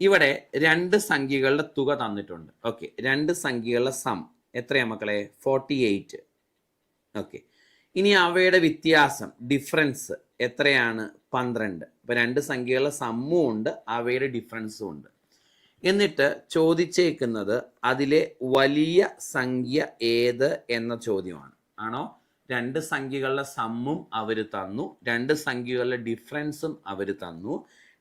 ഇവിടെ രണ്ട് സംഖ്യകളുടെ തുക തന്നിട്ടുണ്ട്. ഓക്കെ രണ്ട് സംഖ്യകളുടെ സം എത്രയാ മക്കളെ? ഫോർട്ടി എയ്റ്റ് ഓക്കെ ഇനി അവയുടെ വ്യത്യാസം ഡിഫറൻസ് എത്രയാണ്? പന്ത്രണ്ട്. അപ്പൊ രണ്ട് സംഖ്യകളുടെ സമ്മും ഉണ്ട് അവയുടെ ഡിഫറൻസും ഉണ്ട്. എന്നിട്ട് ചോദിച്ചേക്കുന്നത് അതിലെ വലിയ സംഖ്യ ഏത് എന്ന ചോദ്യമാണ്. ആണോ? രണ്ട് സംഖ്യകളുടെ സമ്മും അവർ തന്നു. രണ്ട് സംഖ്യകളുടെ ഡിഫറൻസും അവർ തന്നു.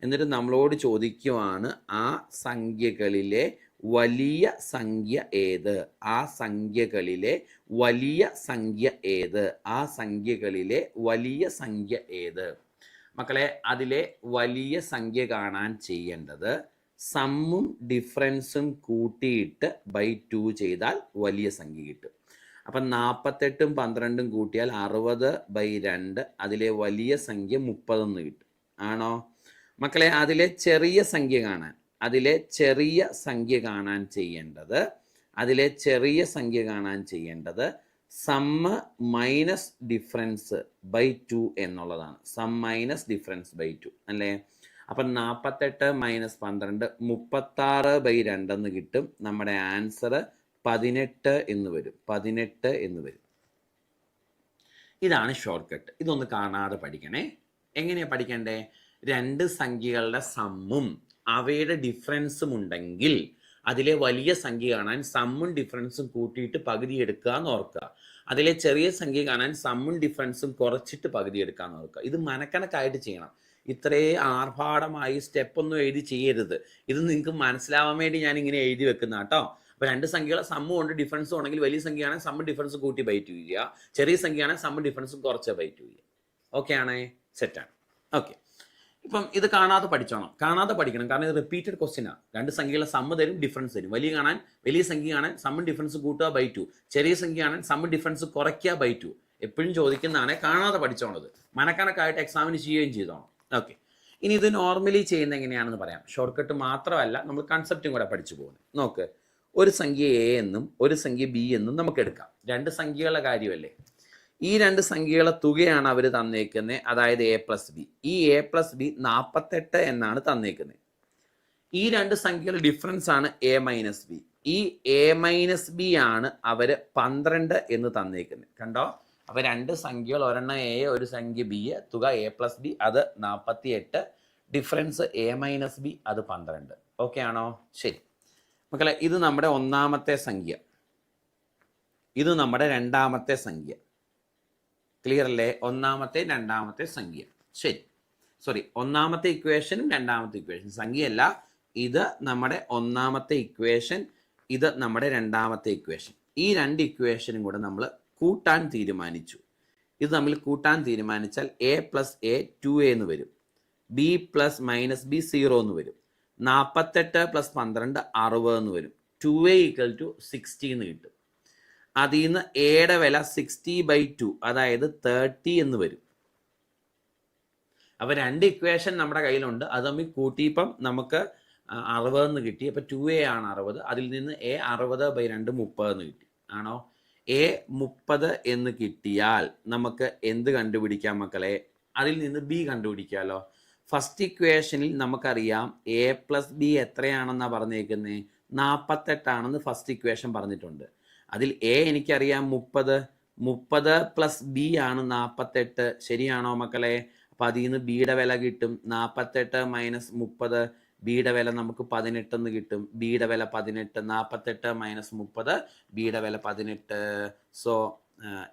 എന്നിട്ട് നമ്മളോട് ചോദിക്കുവാണ് ആ സംഖ്യകളിലെ വലിയ സംഖ്യ ഏത്? ആ സംഖ്യകളിലെ വലിയ സംഖ്യ ഏത്? ആ സംഖ്യകളിലെ വലിയ സംഖ്യ ഏത്? മക്കളെ അതിലെ വലിയ സംഖ്യ കാണാൻ ചെയ്യേണ്ടത് സമ്മും ഡിഫറൻസും കൂട്ടിയിട്ട് ബൈ ടു ചെയ്താൽ വലിയ സംഖ്യ കിട്ടും. അപ്പം നാൽപ്പത്തെട്ടും പന്ത്രണ്ടും കൂട്ടിയാൽ അറുപത് ബൈ രണ്ട് അതിലെ വലിയ സംഖ്യ മുപ്പതെന്ന് കിട്ടും. ആണോ? മക്കളെ അതിലെ ചെറിയ സംഖ്യ കാണാൻ അതിലെ ചെറിയ സംഖ്യ കാണാൻ ചെയ്യേണ്ടത് അതിലെ ചെറിയ സംഖ്യ കാണാൻ ചെയ്യേണ്ടത് sum minus difference by two എന്നുള്ളതാണ്. Sum minus difference by two അല്ലേ? അപ്പം നാൽപ്പത്തെട്ട് മൈനസ് പന്ത്രണ്ട് മുപ്പത്താറ് ബൈ രണ്ടെന്ന് കിട്ടും. നമ്മുടെ ആൻസർ പതിനെട്ട് എന്ന് വരും. പതിനെട്ട് എന്ന് വരും. ഇതാണ് ഷോർട്ട് കട്ട് ഇതൊന്ന് കാണാതെ പഠിക്കണേ. എങ്ങനെയാ പഠിക്കണ്ടേ? രണ്ട് സംഖ്യകളുടെ സമ്മും അവയുടെ ഡിഫറൻസും ഉണ്ടെങ്കിൽ അതിലെ വലിയ സംഖ്യ കാണാൻ സമ്മും ഡിഫറൻസും കൂട്ടിയിട്ട് പകുതി എടുക്കുക എന്ന് ഓർക്കുക. അതിലെ ചെറിയ സംഖ്യ കാണാൻ സമ്മും ഡിഫറൻസും കുറച്ചിട്ട് പകുതി എടുക്കുക എന്ന് ഓർക്കുക. ഇത് മനക്കണക്കായിട്ട് ചെയ്യണം. ഇത്രേ ആർഭാടമായി സ്റ്റെപ്പ് ഒന്നും എഴുതി ചെയ്യരുത്. ഇത് നിങ്ങൾക്ക് മനസ്സിലാവാൻ വേണ്ടി ഞാൻ ഇങ്ങനെ എഴുതി വെക്കുന്ന കേട്ടോ. അപ്പൊ രണ്ട് സംഖ്യകളെ സമ്മും ഉണ്ട് ഡിഫറൻസും ഉണ്ടെങ്കിൽ വലിയ സംഖ്യയാണെങ്കിൽ സമ്മും ഡിഫറൻസും കൂട്ടി ബൈറ്റ് ചെയ്യുക. ചെറിയ സംഖ്യയാണെങ്കിൽ സമ്മും ഡിഫറൻസും കുറച്ച് ബൈറ്റ് ചെയ്യുക. ഓക്കെ ആണേ? സെറ്റാണ് ഓക്കെ ഇപ്പം ഇത് കാണാതെ പഠിച്ചോണം. കാണാതെ പഠിക്കണം. കാരണം ഇത് റിപ്പീറ്റഡ് ക്വസ്റ്റ്യനാണ് രണ്ട് സംഖ്യകളെ സമ്മ തരും ഡിഫറൻസ് തരും. വലിയ കാണാൻ വലിയ സംഖ്യ കാണാൻ സമ്മ ഡിഫറൻസ് കൂട്ടുക ബൈ ടു ചെറിയ സംഖ്യ കാണാൻ സമ്മ ഡിഫറൻസ് കുറയ്ക്കുക ബൈ ടു എപ്പോഴും ചോദിക്കുന്നതാണ് കാണാതെ പഠിച്ചോണത്. മനക്കണക്കായിട്ട് എക്സാമിന് ചെയ്യുകയും ചെയ്തോണം. ഓക്കെ ഇനി ഇത് നോർമലി ചെയ്യുന്ന എങ്ങനെയാണെന്ന് പറയാം. ഷോർട്ട് കട്ട് മാത്രമല്ല നമ്മൾ കൺസെപ്റ്റും കൂടെ പഠിച്ചു പോകുന്നത്. നോക്ക്. ഒരു സംഖ്യ എ എന്നും ഒരു സംഖ്യ ബി എന്നും നമുക്ക് എടുക്കാം. രണ്ട് സംഖ്യകളുടെ കാര്യമല്ലേ? ഈ രണ്ട് സംഖ്യകളെ തുകയാണ് അവർ തന്നേക്കുന്നത് അതായത് എ പ്ലസ് ബി ഈ എ പ്ലസ് ബി നാൽപ്പത്തെട്ട് എന്നാണ് തന്നേക്കുന്നത് ഈ രണ്ട് സംഖ്യകളുടെ ഡിഫറൻസ് ആണ് എ മൈനസ് ബി ഈ എ മൈനസ് ബി ആണ് അവർ പന്ത്രണ്ട് എന്ന് തന്നേക്കുന്നത് കണ്ടോ? അപ്പൊ രണ്ട് സംഖ്യകൾ ഒരെണ്ണം എ ഒരു സംഖ്യ ബി തുക എ പ്ലസ് ബി അത് നാൽപ്പത്തി എട്ട് ഡിഫറൻസ് എ മൈനസ് ബി അത് പന്ത്രണ്ട്. ഓക്കെ ആണോ? ശരി. മക്കളെ ഇത് നമ്മുടെ ഒന്നാമത്തെ സംഖ്യ. ഇത് നമ്മുടെ രണ്ടാമത്തെ സംഖ്യ. ക്ലിയർ അല്ലേ? ഒന്നാമത്തെ രണ്ടാമത്തെ സംഖ്യ. ശരി. സോറി ഒന്നാമത്തെ ഇക്വേഷനും രണ്ടാമത്തെ ഇക്വേഷൻ സംഖ്യയല്ല ഇത് നമ്മുടെ ഒന്നാമത്തെ ഇക്വേഷൻ ഇത് നമ്മുടെ രണ്ടാമത്തെ ഇക്വേഷൻ ഈ രണ്ട് ഇക്വേഷനും കൂടെ നമ്മൾ കൂട്ടാൻ തീരുമാനിച്ചു. ഇത് തമ്മിൽ കൂട്ടാൻ തീരുമാനിച്ചാൽ A plus A two A എന്ന് വരും. B plus minus B zero എന്ന് വരും. നാൽപ്പത്തെട്ട് പ്ലസ് പന്ത്രണ്ട് അറുപത് എന്ന് വരും. Two A equal to sixty എന്ന് കിട്ടും. അതിൽ നിന്ന് എയുടെ വില സിക്സ്റ്റി ബൈ ടു അതായത് തേർട്ടി എന്ന് വരും. അപ്പൊ രണ്ട് ഇക്വേഷൻ നമ്മുടെ കയ്യിലുണ്ട്. അത് തമ്മിൽ കൂട്ടിയിപ്പം നമുക്ക് അറുപത് എന്ന് കിട്ടി. അപ്പൊ ടു എ ആണ് അറുപത്. അതിൽ നിന്ന് എ അറുപത് ബൈ രണ്ട് മുപ്പത് എന്ന് കിട്ടി. ആണോ? എ മുപ്പത് എന്ന് കിട്ടിയാൽ നമുക്ക് എന്ത് കണ്ടുപിടിക്കാം മക്കളെ? അതിൽ നിന്ന് ബി കണ്ടുപിടിക്കാമല്ലോ ഫസ്റ്റ് ഇക്വേഷനിൽ നമുക്കറിയാം എ പ്ലസ് ബി എത്രയാണെന്നാണ് പറഞ്ഞേക്കുന്നത് നാൽപ്പത്തെട്ടാണെന്ന് ഫസ്റ്റ് ഇക്വേഷൻ പറഞ്ഞിട്ടുണ്ട്. അതിൽ എ എനിക്കറിയാം മുപ്പത് മുപ്പത് പ്ലസ് ബി ആണ് നാൽപ്പത്തെട്ട് ശരിയാണോ മക്കളെ? അപ്പം അതിൽ നിന്ന് ബിയുടെ വില കിട്ടും. നാൽപ്പത്തെട്ട് മൈനസ് മുപ്പത് ബിയുടെ വില നമുക്ക് പതിനെട്ടെന്ന് കിട്ടും. ബിയുടെ വില പതിനെട്ട് നാൽപ്പത്തെട്ട് മൈനസ് മുപ്പത് ബിയുടെ വില പതിനെട്ട്. സോ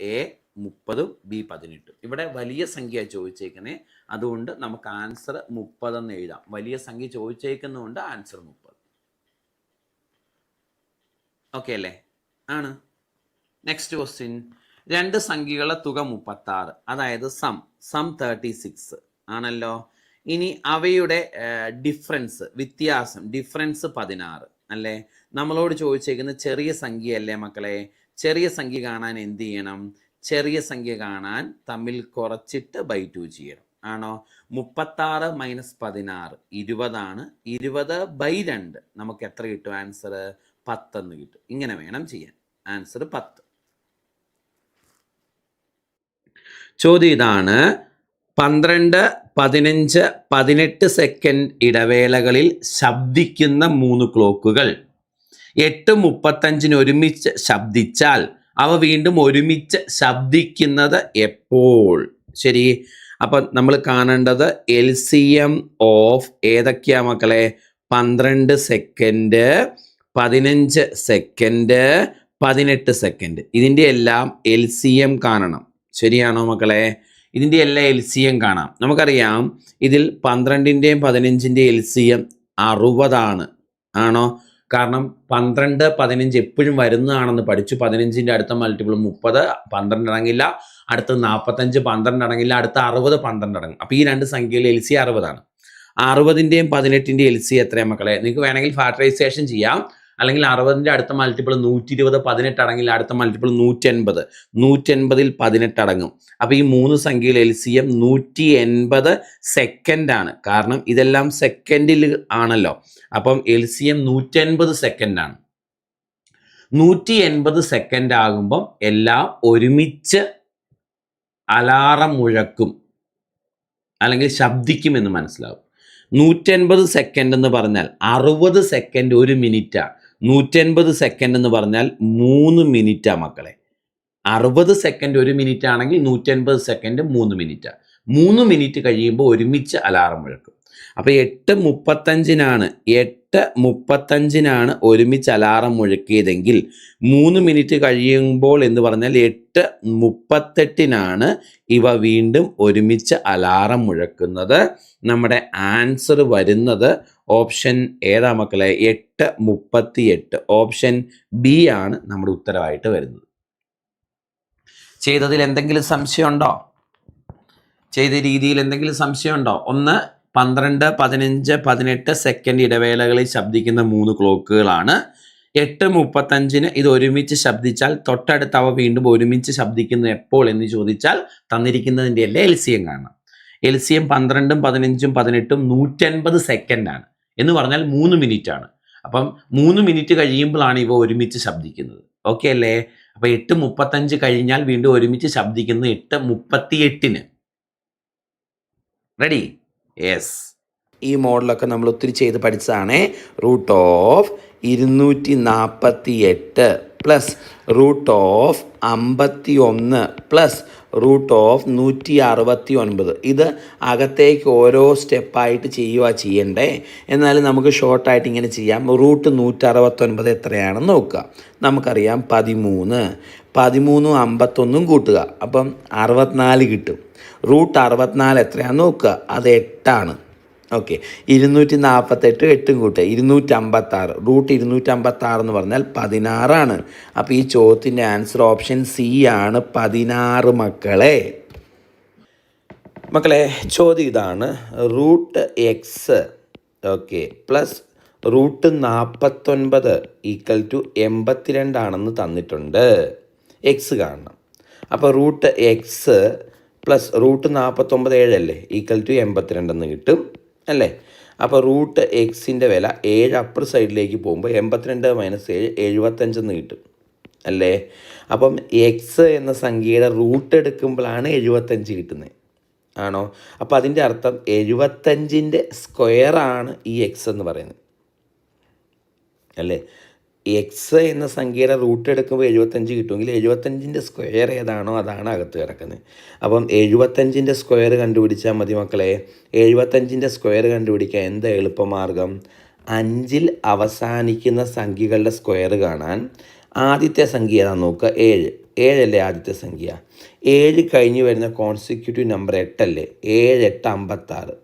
എ മുപ്പതും ബി പതിനെട്ടും. ഇവിടെ വലിയ സംഖ്യ ചോദിച്ചേക്കുന്നേ. അതുകൊണ്ട് നമുക്ക് ആൻസർ മുപ്പതെന്ന് എഴുതാം. വലിയ സംഖ്യ ചോദിച്ചേക്കുന്നതുകൊണ്ട് ആൻസർ മുപ്പത്. ഓക്കെ അല്ലേ? ആണ്. നെക്സ്റ്റ് ക്വസ്റ്റ്യൻ രണ്ട് സംഖ്യകളുടെ തുക മുപ്പത്തി ആറ് അതായത് സം സം തേർട്ടി സിക്സ് ആണല്ലോ? ഇനി അവയുടെ ഡിഫറൻസ് വ്യത്യാസം. ഡിഫറൻസ് പതിനാറ്. അല്ലേ? നമ്മളോട് ചോദിച്ചേക്കുന്ന ചെറിയ സംഖ്യ അല്ലേ മക്കളെ? ചെറിയ സംഖ്യ കാണാൻ എന്ത് ചെയ്യണം? ചെറിയ സംഖ്യ കാണാൻ തമ്മിൽ കുറച്ചിട്ട് ബൈ ടു ചെയ്യണം. ആണോ? മുപ്പത്താറ് മൈനസ് പതിനാറ്. ഇരുപതാണ്. ഇരുപത് ബൈ രണ്ട്. നമുക്ക് എത്ര കിട്ടും? ആൻസർ പത്തെന്ന് കിട്ടും. ഇങ്ങനെ വേണം ചെയ്യാൻ. ആൻസർ പത്ത്. ചോദ്യം ഇതാണ്. പന്ത്രണ്ട് പതിനഞ്ച് പതിനെട്ട് സെക്കൻഡ് ഇടവേളകളിൽ ശബ്ദിക്കുന്ന മൂന്ന് ക്ലോക്കുകൾ. എട്ട് മുപ്പത്തഞ്ചിന് ഒരുമിച്ച് ശബ്ദിച്ചാൽ അവ വീണ്ടും ഒരുമിച്ച് ശബ്ദിക്കുന്നത് എപ്പോൾ? ശരി. അപ്പം നമ്മൾ കാണേണ്ടത് എൽ സി എം ഓഫ് ഏതൊക്കെയാ മക്കളെ? പന്ത്രണ്ട് സെക്കൻഡ് പതിനഞ്ച് സെക്കൻഡ് പതിനെട്ട് സെക്കൻഡ്. ഇതിന്റെ എല്ലാം എൽ സി എം കാണണം. ശരിയാണോ മക്കളെ? ഇതിന്റെ എല്ലാം എൽ സി എം കാണാം. നമുക്കറിയാം ഇതിൽ പന്ത്രണ്ടിന്റെയും പതിനഞ്ചിന്റെയും എൽ സി എം അറുപതാണ്. ആണോ? കാരണം പന്ത്രണ്ട് പതിനഞ്ച് എപ്പോഴും വരുന്നതാണെന്ന് പഠിച്ചു. പതിനഞ്ചിന്റെ അടുത്ത മൾട്ടിപ്പിൾ മുപ്പത് പന്ത്രണ്ട് അടങ്ങില്ല. അടുത്ത നാൽപ്പത്തഞ്ച് പന്ത്രണ്ട് അടങ്ങില്ല. അടുത്ത അറുപത് പന്ത്രണ്ട് അടങ്ങും. അപ്പോൾ ഈ രണ്ട് സംഖ്യയിൽ എൽ സി അറുപതാണ്. അറുപതിന്റെയും പതിനെട്ടിന്റെയും എൽ സി എത്രയാണ് മക്കളെ? നിങ്ങൾക്ക് വേണമെങ്കിൽ ഫാക്ടറൈസേഷൻ ചെയ്യാം. അല്ലെങ്കിൽ അറുപതിന്റെ അടുത്ത മൾട്ടിപ്പിൾ നൂറ്റി ഇരുപത് പതിനെട്ട് അടങ്ങിൽ അടുത്ത മൾട്ടിപ്പിൾ നൂറ്റി എൺപത് നൂറ്റി എൺപതിൽ പതിനെട്ട് അടങ്ങും. അപ്പോൾ ഈ മൂന്ന് സംഖ്യയിൽ എൽ സി എം നൂറ്റി എൺപത് സെക്കൻഡാണ് കാരണം ഇതെല്ലാം സെക്കൻഡിൽ ആണല്ലോ. അപ്പം എൽ സി എം നൂറ്റി എൺപത് സെക്കൻഡ് ആണ്. നൂറ്റി എൺപത് സെക്കൻഡ് ആകുമ്പം എല്ലാം ഒരുമിച്ച് അലാറം മുഴക്കും. അല്ലെങ്കിൽ ശബ്ദിക്കുമെന്ന് മനസ്സിലാവും. നൂറ്റൻപത് സെക്കൻഡ് എന്ന് പറഞ്ഞാൽ അറുപത് സെക്കൻഡ് ഒരു മിനിറ്റാണ് നൂറ്റൻപത് സെക്കൻഡ് എന്ന് പറഞ്ഞാൽ മൂന്ന് മിനിറ്റാ മക്കളെ. അറുപത് സെക്കൻഡ് ഒരു മിനിറ്റ് ആണെങ്കിൽ നൂറ്റൻപത് സെക്കൻഡ് മൂന്ന് മിനിറ്റാണ് മൂന്ന് മിനിറ്റ് കഴിയുമ്പോൾ ഒരുമിച്ച് അലാറം മുഴക്കും അപ്പോൾ എട്ട് മുപ്പത്തഞ്ചിനാണ് എട്ട് മുപ്പത്തഞ്ചിനാണ് ഒരുമിച്ച് അലാറം മുഴക്കിയതെങ്കിൽ മൂന്ന് മിനിറ്റ് കഴിയുമ്പോൾ എന്ന് പറഞ്ഞാൽ എട്ട് മുപ്പത്തെട്ടിനാണ് ഇവ വീണ്ടും ഒരുമിച്ച് അലാറം മുഴക്കുന്നത്. നമ്മുടെ ആൻസർ വരുന്നത് ഓപ്ഷൻ ഏതാ മക്കളെ? എട്ട് മുപ്പത്തി എട്ട് ഓപ്ഷൻ ബി ആണ് നമ്മുടെ ഉത്തരവായിട്ട് വരുന്നത്. ചെയ്തതിൽ എന്തെങ്കിലും സംശയമുണ്ടോ? ചെയ്ത രീതിയിൽ എന്തെങ്കിലും സംശയമുണ്ടോ? ഒന്ന് പന്ത്രണ്ട് പതിനഞ്ച് പതിനെട്ട് സെക്കൻഡ് ഇടവേളകളിൽ ശബ്ദിക്കുന്ന മൂന്ന് ക്ലോക്കുകളാണ്. എട്ട് മുപ്പത്തഞ്ചിന് ഇത് ഒരുമിച്ച് ശബ്ദിച്ചാൽ തൊട്ടടുത്ത് അവ വീണ്ടും ഒരുമിച്ച് ശബ്ദിക്കുന്നു എപ്പോൾ എന്ന് ചോദിച്ചാൽ തന്നിരിക്കുന്നതിന്റെ എല്ലാം എൽ സി എം കാണണം എൽ സി എം പന്ത്രണ്ടും പതിനഞ്ചും പതിനെട്ടും നൂറ്റൻപത് സെക്കൻഡാണ് എന്ന് പറഞ്ഞാൽ മൂന്ന് മിനിറ്റ് ആണ് അപ്പം മൂന്ന് മിനിറ്റ് കഴിയുമ്പോഴാണ് ഇവ ഒരുമിച്ച് ശബ്ദിക്കുന്നത്. ഓക്കെ അല്ലേ? അപ്പം എട്ട് മുപ്പത്തഞ്ച് കഴിഞ്ഞാൽ വീണ്ടും ഒരുമിച്ച് ശബ്ദിക്കുന്നത് എട്ട് മുപ്പത്തി എട്ടിന് റെഡി? യെസ് ഈ മോഡലൊക്കെ നമ്മൾ ഒത്തിരി ചെയ്ത് പഠിച്ചതാണ്. റൂട്ട് ഓഫ് ഇരുന്നൂറ്റി നാൽപ്പത്തി എട്ട് പ്ലസ് റൂട്ട് ഓഫ് അമ്പത്തി ഒന്ന് പ്ലസ് റൂട്ട് ഓഫ് നൂറ്റി അറുപത്തി ഒൻപത് ഇത് അകത്തേക്ക് ഓരോ സ്റ്റെപ്പായിട്ട് ചെയ്യുക ചെയ്യണ്ടേ. എന്നാലും നമുക്ക് ഷോർട്ടായിട്ട് ഇങ്ങനെ ചെയ്യാം. റൂട്ട് നൂറ്ററുപത്തൊൻപത് എത്രയാണെന്ന് നോക്കുക. നമുക്കറിയാം പതിമൂന്ന്. പതിമൂന്നും അമ്പത്തൊന്നും കൂട്ടുക. അപ്പം അറുപത്തിനാല് കിട്ടും. റൂട്ട് അറുപത്തിനാല് എത്രയാണ് നോക്കുക. അത് എട്ടാണ്. ഓക്കെ. ഇരുന്നൂറ്റി നാൽപ്പത്തെട്ട് എട്ടും കൂട്ടുക ഇരുന്നൂറ്റി അമ്പത്താറ് റൂട്ട് ഇരുന്നൂറ്റി അമ്പത്താറ് എന്ന് പറഞ്ഞാൽ പതിനാറാണ്. അപ്പോൾ ഈ ചോദ്യത്തിന്റെ ആൻസർ ഓപ്ഷൻ സി ആണ്. പതിനാറ് മക്കളെ. മക്കളെ ചോദ്യം ഇതാണ്. Root X okay plus root നാൽപ്പത്തൊൻപത് equal to എൺപത്തിരണ്ടാണെന്ന് തന്നിട്ടുണ്ട്. എക്സ് കാണണം. അപ്പോൾ റൂട്ട് എക്സ് പ്ലസ് റൂട്ട് നാൽപ്പത്തൊമ്പത് ഏഴല്ലേ? ഈക്വൽ ടു എൺപത്തിരണ്ടെന്ന് കിട്ടും അല്ലേ? അപ്പോൾ റൂട്ട് എക്സിന്റെ വില ഏഴ് അപ്പർ സൈഡിലേക്ക് പോകുമ്പോൾ എൺപത്തിരണ്ട് മൈനസ് ഏഴ് എഴുപത്തഞ്ചെന്ന് കിട്ടും അല്ലേ? അപ്പം എക്സ് എന്ന സംഖ്യയുടെ റൂട്ട് എടുക്കുമ്പോഴാണ് എഴുപത്തഞ്ച് കിട്ടുന്നത് ആണോ? അപ്പോൾ അതിന്റെ അർത്ഥം എഴുപത്തഞ്ചിന്റെ സ്ക്വയറാണ് ഈ എക്സ് എന്ന് പറയുന്നത് അല്ലേ? എക്സ് എന്ന സംഖ്യയുടെ റൂട്ട് എടുക്കുമ്പോൾ എഴുപത്തഞ്ച് കിട്ടുമെങ്കിൽ എഴുപത്തഞ്ചിന്റെ സ്ക്വയർ ഏതാണോ അതാണ് അകത്ത് കിടക്കുന്നത്. അപ്പം എഴുപത്തഞ്ചിന്റെ സ്ക്വയർ കണ്ടുപിടിച്ചാൽ മതി മക്കളെ. എഴുപത്തഞ്ചിന്റെ സ്ക്വയർ കണ്ടുപിടിക്കാൻ എന്താ എളുപ്പമാർഗം? അഞ്ചിൽ അവസാനിക്കുന്ന സംഖ്യകളുടെ സ്ക്വയർ കാണാൻ ആദ്യത്തെ സംഖ്യ ഏതാ നോക്കുക? ഏഴ്. ഏഴല്ലേ ആദ്യത്തെ സംഖ്യ? ഏഴ് കഴിഞ്ഞ് വരുന്ന കോൺസിക്യൂട്ടീവ് നമ്പർ എട്ടല്ലേ? ഏഴ് എട്ട് അമ്പത്താറ്.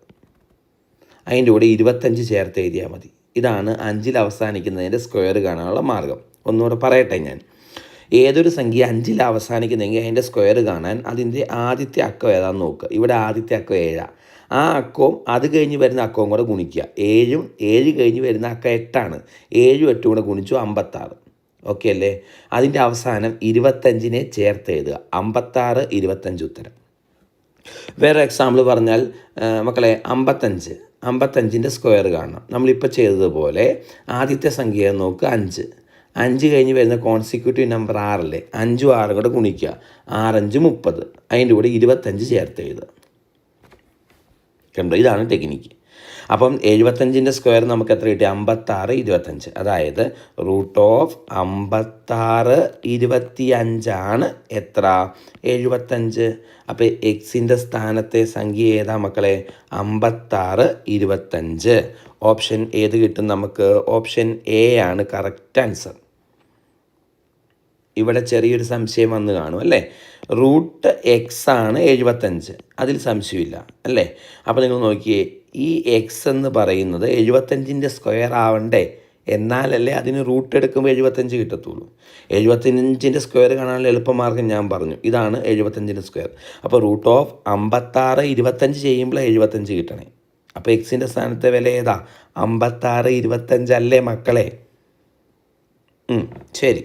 അതിന്റെ കൂടെ ഇരുപത്തഞ്ച് ചേർത്ത് എഴുതിയാൽ മതി. ഇതാണ് അഞ്ചിൽ അവസാനിക്കുന്നതിന്റെ സ്ക്വയർ കാണാനുള്ള മാർഗം. ഒന്നുകൂടെ പറയട്ടെ ഞാൻ. ഏതൊരു സംഖ്യ അഞ്ചിൽ അവസാനിക്കുന്നെങ്കിൽ അതിന്റെ സ്ക്വയർ കാണാൻ അതിന്റെ ആദ്യത്തെ അക്കം ഏതാണെന്ന് നോക്കുക ഇവിടെ ആദ്യത്തെ അക്കം ഏഴാണ് ആ അക്കവും അത് കഴിഞ്ഞ് വരുന്ന അക്കവും കൂടെ ഗുണിക്കുക. ഏഴും ഏഴ് കഴിഞ്ഞ് വരുന്ന അക്കം എട്ടാണ്. ഏഴും എട്ടും കൂടെ ഗുണിച്ചു അമ്പത്താറ്. ഓക്കെ അല്ലേ? അതിന്റെ അവസാനം ഇരുപത്തഞ്ചിനെ ചേർത്ത് എഴുതുക. അമ്പത്താറ് ഇരുപത്തഞ്ച് ഉത്തരം. വേറെ എക്സാമ്പിൾ പറഞ്ഞാൽ മക്കളെ അമ്പത്തഞ്ച്. അമ്പത്തഞ്ചിന്റെ സ്ക്വയർ കാണണം. നമ്മളിപ്പോൾ ചെയ്തതുപോലെ ആദ്യത്തെ സംഖ്യ നോക്കുക അഞ്ച്. അഞ്ച് കഴിഞ്ഞ് വരുന്ന കോൺസിക്യൂട്ടീവ് നമ്പർ ആറല്ലേ? അഞ്ചും ആറും കൂടെ ഗുണിക്കുക. ആറഞ്ച് മുപ്പത്. അതിന്റെ കൂടെ ഇരുപത്തഞ്ച് ചേർത്ത് എഴുതുക. കണ്ടോ? ഇതാണ് ടെക്നിക്ക് അപ്പം എഴുപത്തഞ്ചിന്റെ സ്ക്വയർ നമുക്ക് എത്ര കിട്ടി? അമ്പത്താറ് ഇരുപത്തഞ്ച്. അതായത് റൂട്ട് ഓഫ് അമ്പത്താറ് ഇരുപത്തി അഞ്ചാണ് എത്ര? എഴുപത്തഞ്ച്. അപ്പോൾ എക്സിന്റെ സ്ഥാനത്തെ സംഖ്യ ഏതാ മക്കളെ? അമ്പത്താറ് ഇരുപത്തഞ്ച്. ഓപ്ഷൻ ഏത് കിട്ടും നമുക്ക്? ഓപ്ഷൻ എ ആണ് കറക്റ്റ് ആൻസർ. ഇവിടെ ചെറിയൊരു സംശയം വന്ന് കാണും അല്ലേ? റൂട്ട് എക്സ് ആണ് എഴുപത്തഞ്ച്. അതിൽ സംശയമില്ല അല്ലേ? അപ്പോൾ നിങ്ങൾ നോക്കിയേ ഈ എക്സ് എന്ന് പറയുന്നത് എഴുപത്തഞ്ചിന്റെ സ്ക്വയർ ആവണ്ടേ? എന്നാലല്ലേ അതിന് റൂട്ട് എടുക്കുമ്പോൾ എഴുപത്തഞ്ച് കിട്ടത്തുള്ളൂ. എഴുപത്തഞ്ചിന്റെ സ്ക്വയർ കാണാനുള്ള എളുപ്പമാർഗം ഞാൻ പറഞ്ഞു. ഇതാണ് എഴുപത്തഞ്ചിന്റെ സ്ക്വയർ. അപ്പോൾ റൂട്ട് ഓഫ് അമ്പത്താറ് ഇരുപത്തഞ്ച് ചെയ്യുമ്പോൾ എഴുപത്തഞ്ച് കിട്ടണേ. അപ്പോൾ എക്സിന്റെ സ്ഥാനത്തെ വില ഏതാ? അമ്പത്താറ് ഇരുപത്തഞ്ചല്ലേ മക്കളെ? ശരി.